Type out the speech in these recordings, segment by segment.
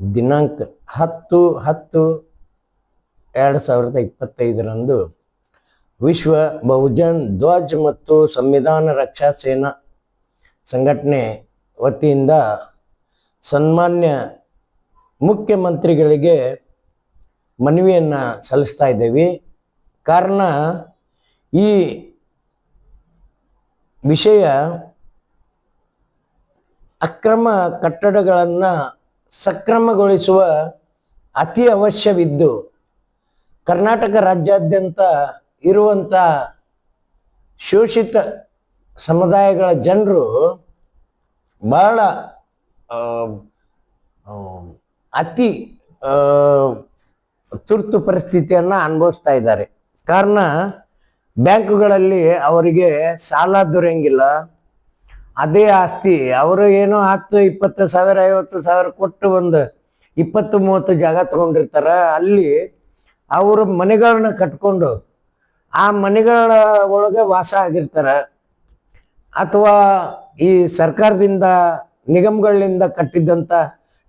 ದಿನಾಂಕ ಹತ್ತು ಹತ್ತು, ಎರಡು ಸಾವಿರದ ಇಪ್ಪತ್ತೈದರಂದು ವಿಶ್ವ ಬಹುಜನ್ ಧ್ವಜ್ ಮತ್ತು ಸಂವಿಧಾನ ರಕ್ಷಾ ಸೇನಾ ಸಂಘಟನೆ ವತಿಯಿಂದ ಸನ್ಮಾನ್ಯ ಮುಖ್ಯಮಂತ್ರಿಗಳಿಗೆ ಮನವಿಯನ್ನು ಸಲ್ಲಿಸ್ತಾ ಇದ್ದೇವೆ. ಕಾರಣ ಈ ವಿಷಯ ಅಕ್ರಮ ಕಟ್ಟಡಗಳನ್ನು ಸಕ್ರಮಗೊಳಿಸುವ ಅತಿ ಅವಶ್ಯವಿದ್ದು ಕರ್ನಾಟಕ ರಾಜ್ಯಾದ್ಯಂತ ಇರುವಂಥ ಶೋಷಿತ ಸಮುದಾಯಗಳ ಜನರು ಬಹಳ ಅತಿ ತುರ್ತು ಪರಿಸ್ಥಿತಿಯನ್ನು ಅನುಭವಿಸ್ತಾ ಇದ್ದಾರೆ. ಕಾರಣ, ಬ್ಯಾಂಕುಗಳಲ್ಲಿ ಅವರಿಗೆ ಸಾಲ ದೊರೆಯಂಗಿಲ್ಲ. ಅದೇ ಆಸ್ತಿ. ಅವರು ಏನೋ ಹತ್ತು, ಇಪ್ಪತ್ತು ಸಾವಿರ, ಐವತ್ತು ಸಾವಿರ ಕೊಟ್ಟು ಒಂದು ಇಪ್ಪತ್ತು, ಮೂವತ್ತು ಜಾಗ ತಗೊಂಡಿರ್ತಾರ. ಅಲ್ಲಿ ಅವರು ಮನೆಗಳನ್ನ ಕಟ್ಕೊಂಡು ಆ ಮನೆಗಳ ಒಳಗೆ ವಾಸ ಆಗಿರ್ತಾರ. ಅಥವಾ ಈ ಸರ್ಕಾರದಿಂದ, ನಿಗಮಗಳಿಂದ ಕಟ್ಟಿದ್ದಂಥ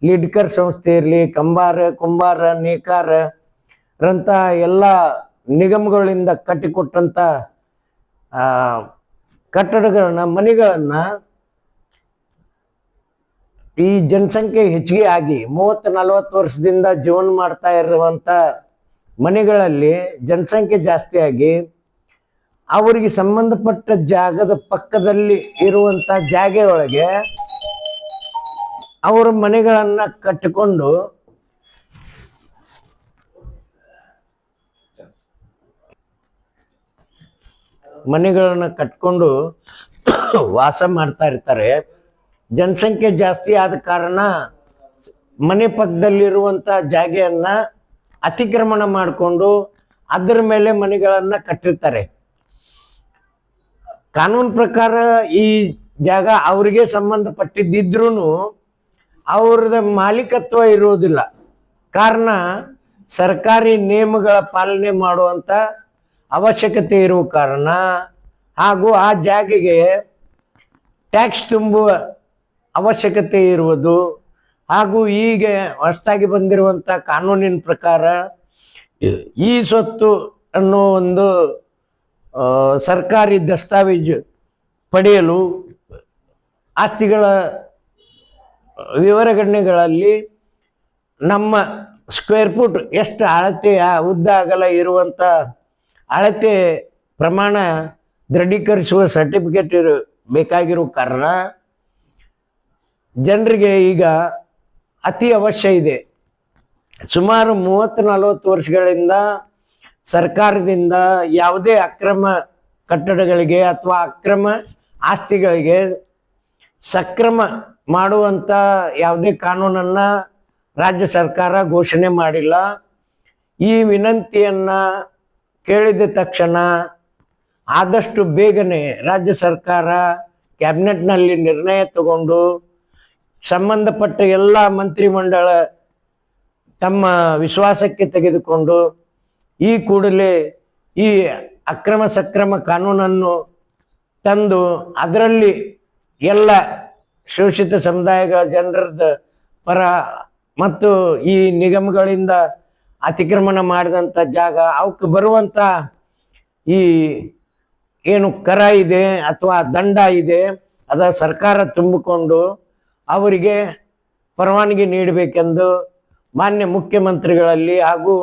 ಲಿಡ್ಕರ್ ಸಂಸ್ಥೆ ಇರಲಿ, ಕಂಬಾರ, ಕುಂಬಾರ, ನೇಕಾರ ರಂತ ಎಲ್ಲ ನಿಗಮಗಳಿಂದ ಕಟ್ಟಿಕೊಟ್ಟಂಥ ಕಟ್ಟಡಗಳನ್ನ, ಮನೆಗಳನ್ನ ಈ ಜನಸಂಖ್ಯೆ ಹೆಚ್ಚಿಗೆ ಆಗಿ ಮೂವತ್ತು ನಲವತ್ತು ವರ್ಷದಿಂದ ಜೀವನ ಮಾಡ್ತಾ ಇರುವಂಥ ಮನೆಗಳಲ್ಲಿ ಜನಸಂಖ್ಯೆ ಜಾಸ್ತಿ ಆಗಿ ಅವರಿಗೆ ಸಂಬಂಧಪಟ್ಟ ಜಾಗದ ಪಕ್ಕದಲ್ಲಿ ಇರುವಂತ ಜಾಗೆಯೊಳಗೆ ಅವರ ಮನೆಗಳನ್ನು ಕಟ್ಟಿಕೊಂಡು ಮನೆಗಳನ್ನ ಕಟ್ಕೊಂಡು ವಾಸ ಮಾಡ್ತಾ ಇರ್ತಾರೆ. ಜನಸಂಖ್ಯೆ ಜಾಸ್ತಿ ಆದ ಕಾರಣ ಮನೆ ಪಕ್ಕದಲ್ಲಿರುವಂಥ ಜಾಗೆಯನ್ನ ಅತಿಕ್ರಮಣ ಮಾಡಿಕೊಂಡು ಅದರ ಮೇಲೆ ಮನೆಗಳನ್ನು ಕಟ್ಟಿರ್ತಾರೆ. ಕಾನೂನು ಪ್ರಕಾರ ಈ ಜಾಗ ಅವರಿಗೆ ಸಂಬಂಧಪಟ್ಟಿದ್ದಿದ್ರೂ ಅವ್ರದ ಮಾಲೀಕತ್ವ ಇರುವುದಿಲ್ಲ ಕಾರಣ ಸರ್ಕಾರಿ ನಿಯಮಗಳ ಪಾಲನೆ ಮಾಡುವಂಥ ಅವಶ್ಯಕತೆ ಇರುವ ಕಾರಣ ಹಾಗೂ ಆ ಜಾಗೆಗೆ ಟ್ಯಾಕ್ಸ್ ತುಂಬುವ ಅವಶ್ಯಕತೆ ಇರುವುದು ಹಾಗೂ ಈಗ ಹೊಸದಾಗಿ ಬಂದಿರುವಂಥ ಕಾನೂನಿನ ಪ್ರಕಾರ ಈ ಸ್ವತ್ತು ಅನ್ನೋ ಒಂದು ಸರ್ಕಾರಿ ದಸ್ತಾವೇಜು ಪಡೆಯಲು ಆಸ್ತಿಗಳ ವಿವರಗಣನೆಗಳಲ್ಲಿ ನಮ್ಮ ಸ್ಕ್ವೇರ್ ಫುಟ್ ಎಷ್ಟು ಅಳತೆಯ ಉದ್ದ ಅಗಲ ಇರುವಂಥ ಅಳತೆ ಪ್ರಮಾಣ ದೃಢೀಕರಿಸುವ ಸರ್ಟಿಫಿಕೇಟ್ ಬೇಕಾಗಿರೋ ಕಾರಣ ಜನರಿಗೆ ಈಗ ಅತಿ ಅವಶ್ಯ ಇದೆ. ಸುಮಾರು ಮೂವತ್ತು ನಲವತ್ತು ವರ್ಷಗಳಿಂದ ಸರ್ಕಾರದಿಂದ ಯಾವುದೇ ಅಕ್ರಮ ಕಟ್ಟಡಗಳಿಗೆ ಅಥವಾ ಅಕ್ರಮ ಆಸ್ತಿಗಳಿಗೆ ಸಕ್ರಮ ಮಾಡುವಂಥ ಯಾವುದೇ ಕಾನೂನನ್ನು ರಾಜ್ಯ ಸರ್ಕಾರ ಘೋಷಣೆ ಮಾಡಿಲ್ಲ. ಈ ವಿನಂತಿಯನ್ನು ಕೇಳಿದ ತಕ್ಷಣ ಆದಷ್ಟು ಬೇಗನೆ ರಾಜ್ಯ ಸರ್ಕಾರ ಕ್ಯಾಬಿನೆಟ್ನಲ್ಲಿ ನಿರ್ಣಯ ತಗೊಂಡು ಸಂಬಂಧಪಟ್ಟ ಎಲ್ಲ ಮಂತ್ರಿಮಂಡಲ ತಮ್ಮ ವಿಶ್ವಾಸಕ್ಕೆ ತೆಗೆದುಕೊಂಡು ಈ ಕೂಡಲೇ ಈ ಅಕ್ರಮ ಸಕ್ರಮ ಕಾನೂನನ್ನು ತಂದು ಅದರಲ್ಲಿ ಎಲ್ಲ ಶೋಷಿತ ಸಮುದಾಯಗಳ ಜನರದ ಪರ ಮತ್ತು ಈ ನಿಗಮಗಳಿಂದ ಅತಿಕ್ರಮಣ ಮಾಡಿದಂಥ ಜಾಗ, ಅವಕ್ಕೆ ಬರುವಂಥ ಈ ಏನು ಕರ ಇದೆ ಅಥವಾ ದಂಡ ಇದೆ, ಅದ ಸರ್ಕಾರ ತುಂಬಿಕೊಂಡು ಅವರಿಗೆ ಪರವಾನಗಿ ನೀಡಬೇಕೆಂದು ಮಾನ್ಯ ಮುಖ್ಯಮಂತ್ರಿಗಳಲ್ಲಿ ಹಾಗೂ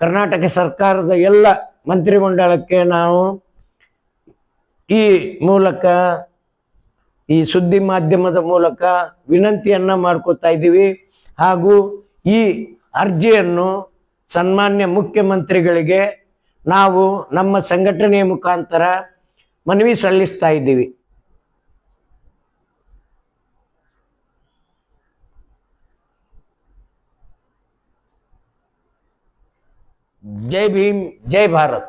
ಕರ್ನಾಟಕ ಸರ್ಕಾರದ ಎಲ್ಲ ಮಂತ್ರಿಮಂಡಲಕ್ಕೆ ನಾವು ಈ ಮೂಲಕ, ಈ ಸುದ್ದಿ ಮಾಧ್ಯಮದ ಮೂಲಕ ವಿನಂತಿಯನ್ನ ಮಾಡ್ಕೋತಾ ಇದ್ದೀವಿ. ಹಾಗೂ ಈ ಅರ್ಜಿಯನ್ನು ಸನ್ಮಾನ್ಯ ಮುಖ್ಯಮಂತ್ರಿಗಳಿಗೆ ನಾವು ನಮ್ಮ ಸಂಘಟನೆಯ ಮುಖಾಂತರ ಮನವಿ ಸಲ್ಲಿಸ್ತಾ ಇದ್ದೀವಿ. ಜೈ ಭೀಮ್ ಜೈ ಭಾರತ್.